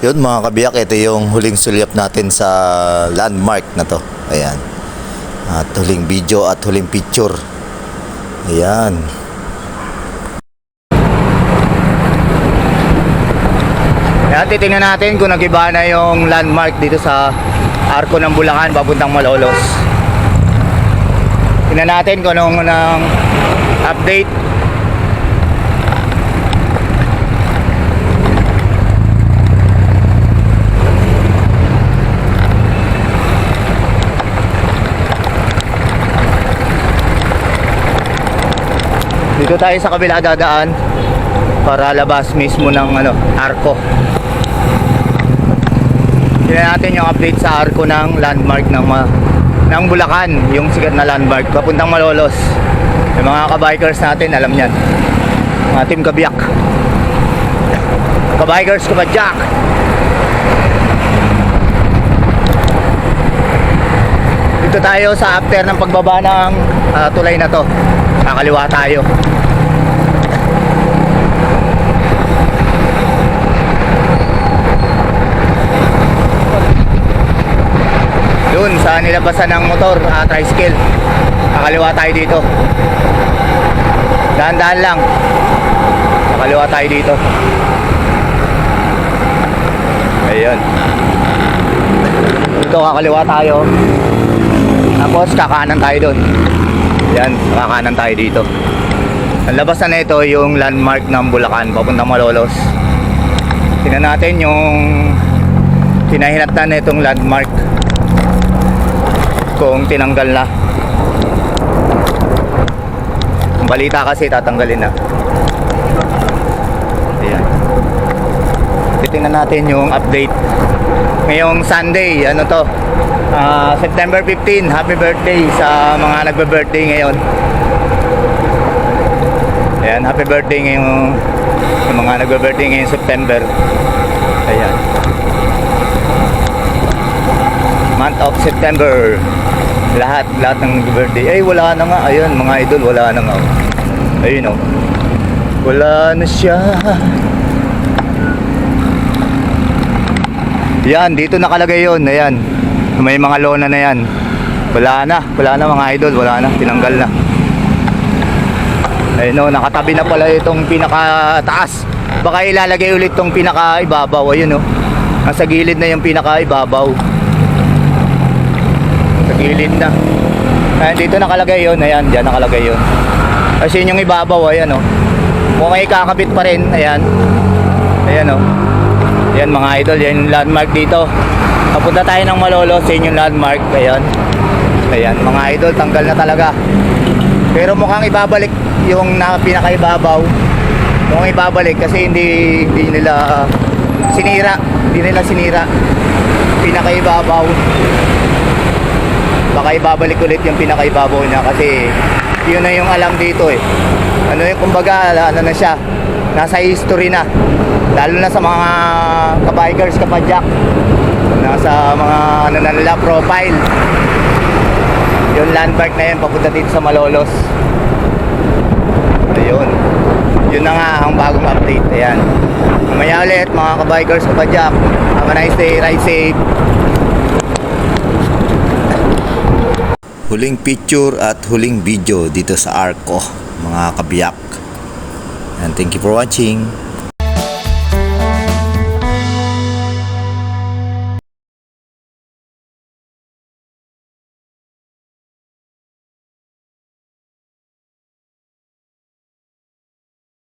Yun mga kabiyak, ito yung huling sulyap natin sa landmark na to. Ayan. At huling video at huling picture. Ayan. Ayan, titingnan natin kung nagiba na yung landmark dito sa Arco ng Bulacan papuntang Malolos. Tingnan natin kung anong ng update Dito tayo sa kabila dadaan para labas mismo ng ano, arko. Tingnan natin yung update sa arko ng landmark ng ma ng Bulacan, yung sikat na landmark papuntang Malolos. Yung mga kabikers natin, alam niyan. Mga team kabiyak. Kabikers, kabadyak. Dito tayo sa after ng pagbaba ng ah, tulay na to. Kakaliwa tayo. Doon sa nilabasan ng motor, ah, tricycle. Kakaliwa tayo dito. Dahan-dahan lang. Kakaliwa tayo dito. Ayun. Dito kakaliwa tayo. Tapos kakanan tayo doon. Yan, kakanan tayo dito. Ang labasan na ito yung landmark ng Bulacan papuntang Malolos. Tingnan natin yung pinahinatnan na itong landmark kung tinanggal na. Ang balita kasi tatanggalin na. Ayan. Titingnan natin yung update. Ngayong Sunday, ano to? Ah, September 15, happy birthday sa mga nagbe-birthday ngayon. Ayan, happy birthday ngayong sa mga nagbe-birthday ngayong September. Ayan. Month of September. Lahat, lahat ng birthday. Ay, wala na nga. Ayun, mga idol, wala na nga. Ayun, oh. Wala na siya. Yan, dito nakalagay yon Ayan. May mga lona na yan. Wala na. Wala na mga idol. Wala na. Tinanggal na. Ayun no, nakatabi na pala itong pinakataas. Baka ilalagay ulit tong pinakaibabaw. Ayun no. Nasa gilid na yung pinakaibabaw. Sa gilid na. Ayan, dito nakalagay yon Ayan, dyan nakalagay yon Kasi yun yung ibabaw. Ayan no. Kung may kakabit pa rin. Ayan. Ayan no. Yan mga idol, yan yung landmark dito. Papunta tayo ng Malolos, yan yung landmark. Ayan. Ayan, mga idol, tanggal na talaga. Pero mukhang ibabalik yung na pinakaibabaw. Mukhang ibabalik kasi hindi hindi nila sinira. Hindi nila sinira. Pinakaibabaw. Baka ibabalik ulit yung pinakaibabaw niya kasi yun na yung alam dito eh. Ano yung kumbaga, ano na siya, nasa history na. Lalo na sa mga kabikers, kapadyak. Nasa mga ano profile. Yung landmark na yan, papunta dito sa Malolos. Ayun. Yun na nga ang bagong update. Ayan. Mamaya ulit, mga kabikers, kapadyak. Have a nice day, ride safe. Huling picture at huling video dito sa Arco, mga kabiyak. And thank you for watching.